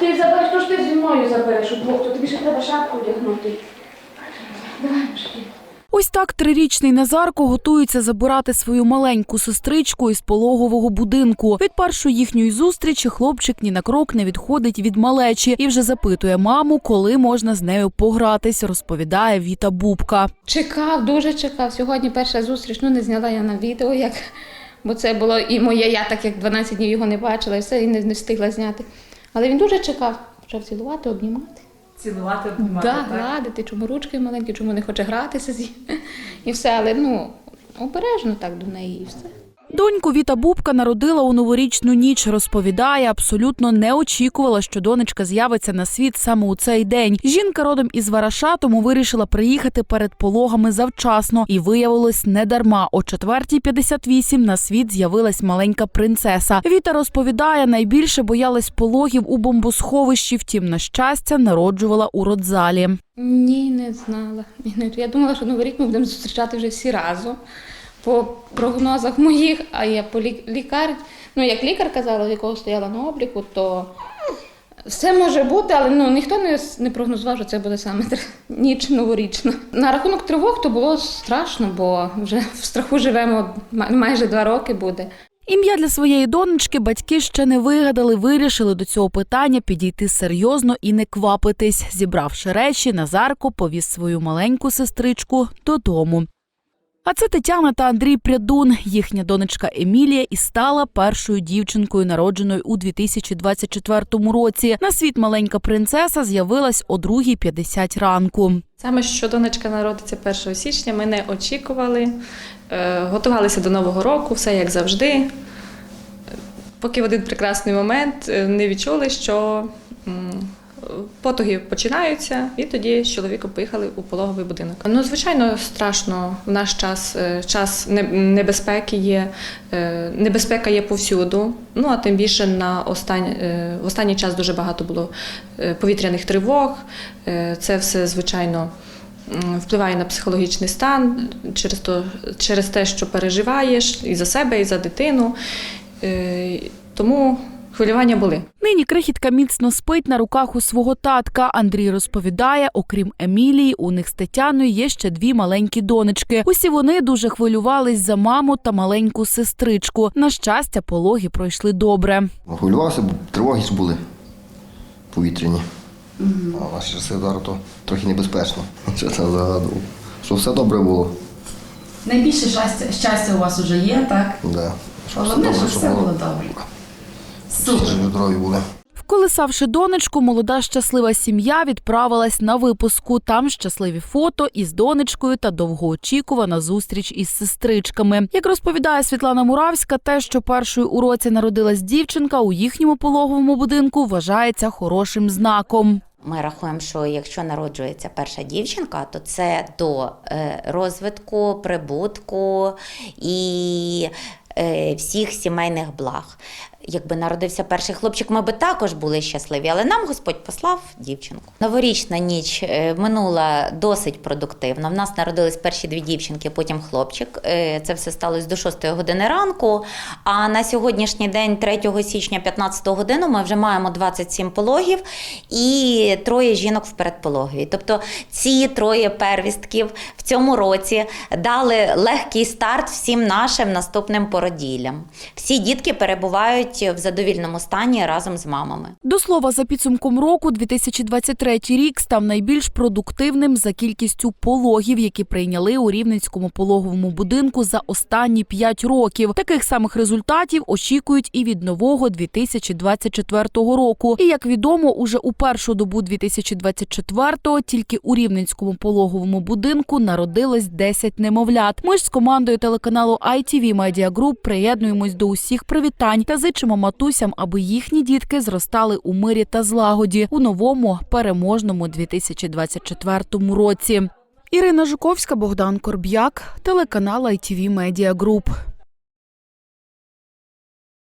Ти забереш, то ж ти зі мною забереш удвох, то тобі ще треба шапку одягнути. Давай, мужики. Ось так трирічний Назарко готується забирати свою маленьку сестричку із пологового будинку. Від першої їхньої зустрічі хлопчик ні на крок не відходить від малечі і вже запитує маму, коли можна з нею погратись, розповідає Віта Бубка. Чекав, дуже чекав. Сьогодні перша зустріч, ну не зняла я на відео, як, бо це було і моє, я так як 12 днів його не бачила, і все, і не, не встигла зняти. Але він дуже чекав, почав цілувати, обнімати. Цілувати, обнімати, Да, так? гладити, чому ручки маленькі, чому не хоче гратися з. І все, але ну, обережно так до неї і все. Доньку Віта Бубка народила у новорічну ніч. Розповідає, абсолютно не очікувала, що донечка з'явиться на світ саме у цей день. Жінка родом із Вараша, тому вирішила приїхати перед пологами завчасно. І виявилось недарма. О 4.58 на світ з'явилась маленька принцеса. Віта розповідає, найбільше боялась пологів у бомбосховищі. Втім, на щастя, народжувала у родзалі. Ні, не знала. Я думала, що Новий рік ми будемо зустрічати вже всі разом. По прогнозах моїх, а я по лікар, ну як лікар казала, в якого стояла на обліку, то все може бути, але ну ніхто не, не прогнозував, що це буде саме ніч новорічна. На рахунок тривог то було страшно, бо вже в страху живемо майже два роки буде. Ім'я для своєї донечки батьки ще не вигадали. Вирішили до цього питання підійти серйозно і не квапитись. Зібравши речі, Назарко повіз свою маленьку сестричку додому. А це Тетяна та Андрій Прядун. Їхня донечка Емілія і стала першою дівчинкою, народженою у 2024 році. На світ маленька принцеса з'явилась о 2.50 ранку. Саме що донечка народиться 1 січня, ми не очікували. Е, Готувалися до Нового року, все як завжди. Поки в один прекрасний момент е, не відчули, що потуги починаються, і тоді з чоловіком поїхали у пологовий будинок. Ну, звичайно, страшно. В наш час е, час небезпеки є, е, небезпека є повсюду. Ну а тим більше на остань, е, в останній час дуже багато було повітряних тривог. Це все, звичайно, впливає на психологічний стан через, то, через те, що переживаєш і за себе, і за дитину. Тому хвилювання були. Нині крихітка міцно спить на руках у свого татка. Андрій розповідає, окрім Емілії, у них з Тетяною є ще дві маленькі донечки. Усі вони дуже хвилювались за маму та маленьку сестричку. На щастя, пологи пройшли добре. Хвилювався, бо тривоги ж були повітряні. А в наші часи зараз то трохи небезпечно. Чесно загадував. Щоб все добре було. Найбільше щастя, щастя у вас вже є, так? Да. Головне, щоб все було добре. Живі здорові були. Вколисавши донечку, молода щаслива сім'я відправилась на випуску. Там щасливі фото із донечкою та довгоочікувана зустріч із сестричками. Як розповідає Світлана Муравська, те, що першою у році народилась дівчинка у їхньому пологовому будинку, вважається хорошим знаком. Ми рахуємо, що якщо народжується перша дівчинка, то це до е, розвитку, прибутку і е, всіх сімейних благ. Якби народився перший хлопчик, ми би також були щасливі, але нам Господь послав дівчинку. Новорічна ніч е, минула досить продуктивно. В нас народились перші дві дівчинки, потім хлопчик. Е, Це все сталося до 6 години ранку. А на сьогоднішній день, 3 січня, 15 годину, ми вже маємо 27 пологів і троє жінок в передпологові. Тобто ці троє первістків в цьому році дали легкий старт всім нашим наступним породіллям. Всі дітки перебувають в задовільному стані разом з мамами. До слова, за підсумком року, 2023 рік став найбільш продуктивним за кількістю пологів, які прийняли у рівненському пологовому будинку за останні 5 років. Таких самих результатів очікують і від нового 2024 року. І як відомо, уже у першу добу 2024-го тільки у рівненському пологовому будинку народилось 10 немовлят. Ми ж з командою телеканалу ITV Media Group приєднуємось до усіх привітань та зичимо матусям, аби їхні дітки зростали у мирі та злагоді у новому переможному 2024 році. Ірина Жуковська, Богдан Корб'як, телеканал ITV Media Group.